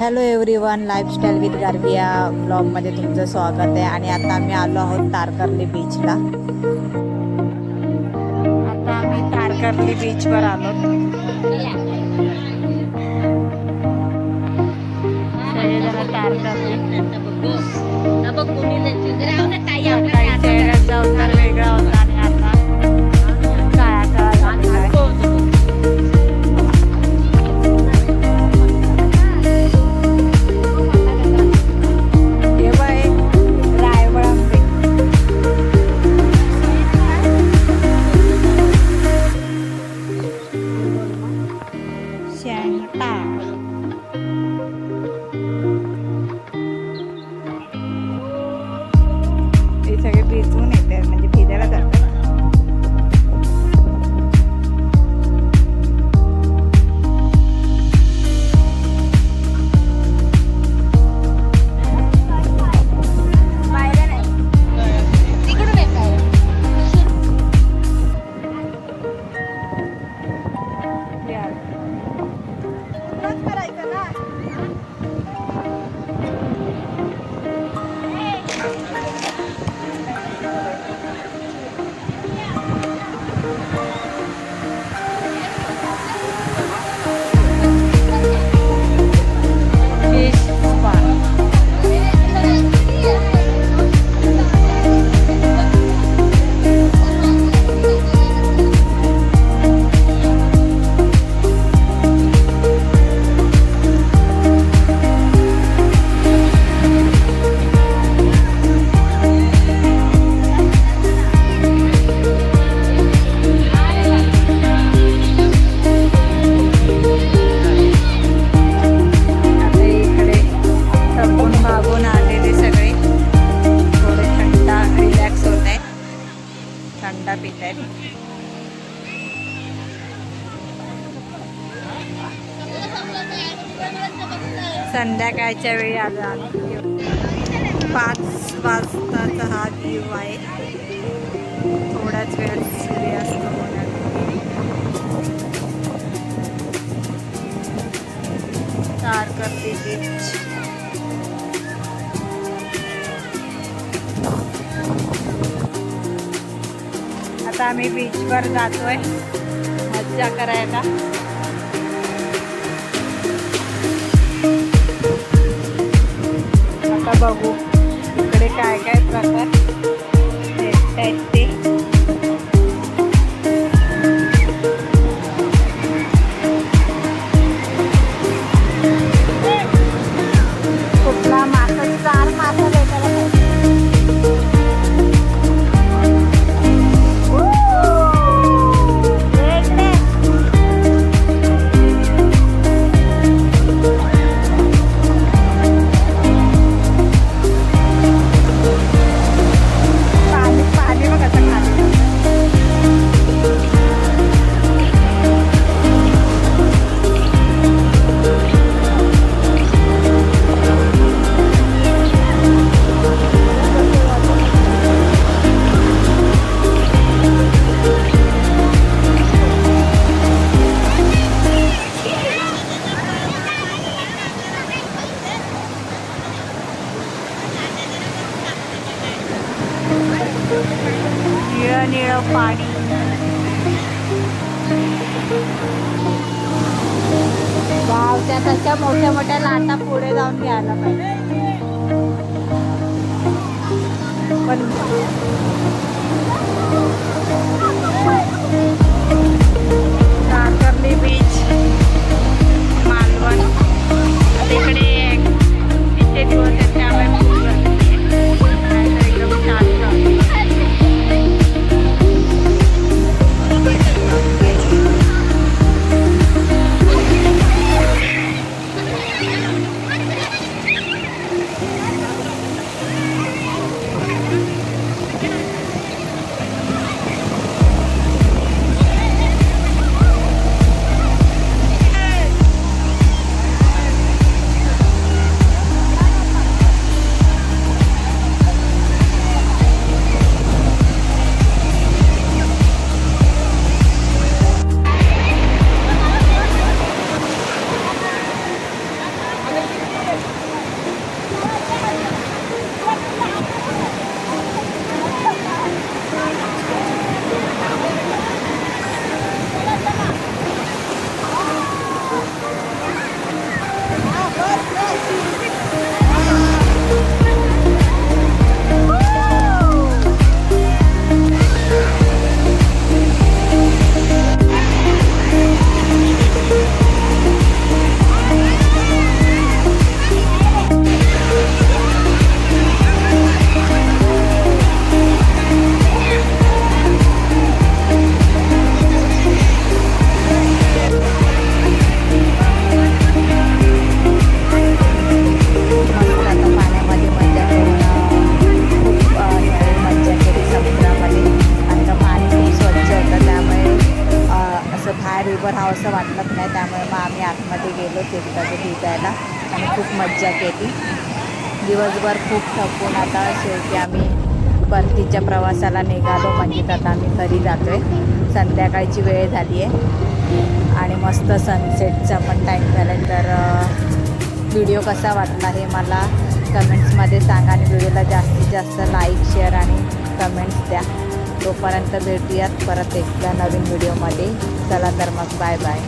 Hello everyone lifestyle with Gargi या ब्लॉगमध्ये तुमचं स्वागत आहे. आणि आता आम्ही आलो आहोत तारकर्ली बीचला आता आम्ही तारकर्ली बीचवर आलो. सगळेजण तारकर्ली. पित आहेत संध्याकाळच्या वेळी आलो आम्ही. पाच वाजताचा हा व्ह्यू आहे. थोड्याच वेळात सूर्यास्त होणार तारकर्ली बीच आता आम्ही बीचवर जातोय. मज्जा करायला आता बघू इकडे काय काय प्रकार. निळं पाणी वाव त्या तशा मोठ्या मोठ्या लाटा पुढे जाऊन घ्यायला पाहिजे. पण Vai, vai, vai. असं वाटत नाही. त्यामुळे मग आम्ही आतमध्ये गेलो तिरताचं दूध द्यायला. आणि खूप मज्जा केली. दिवसभर खूप थकून आता शेवटी आम्ही परतीच्या प्रवासाला निघालो. म्हणजे आता आम्ही घरी जातो आहे संध्याकाळची वेळ झाली आहे. आणि मस्त सनसेटचा पण टाईम झाला आहे तर व्हिडिओ कसा वाटला हे मला कमेंट्समध्ये सांगा आणि व्हिडिओला जास्तीत जास्त लाईक शेअर आणि कमेंट्स द्या. तोपर्यंत भेटूयात परत एकदा नवीन व्हिडिओमध्ये. चला तर मग बाय बाय.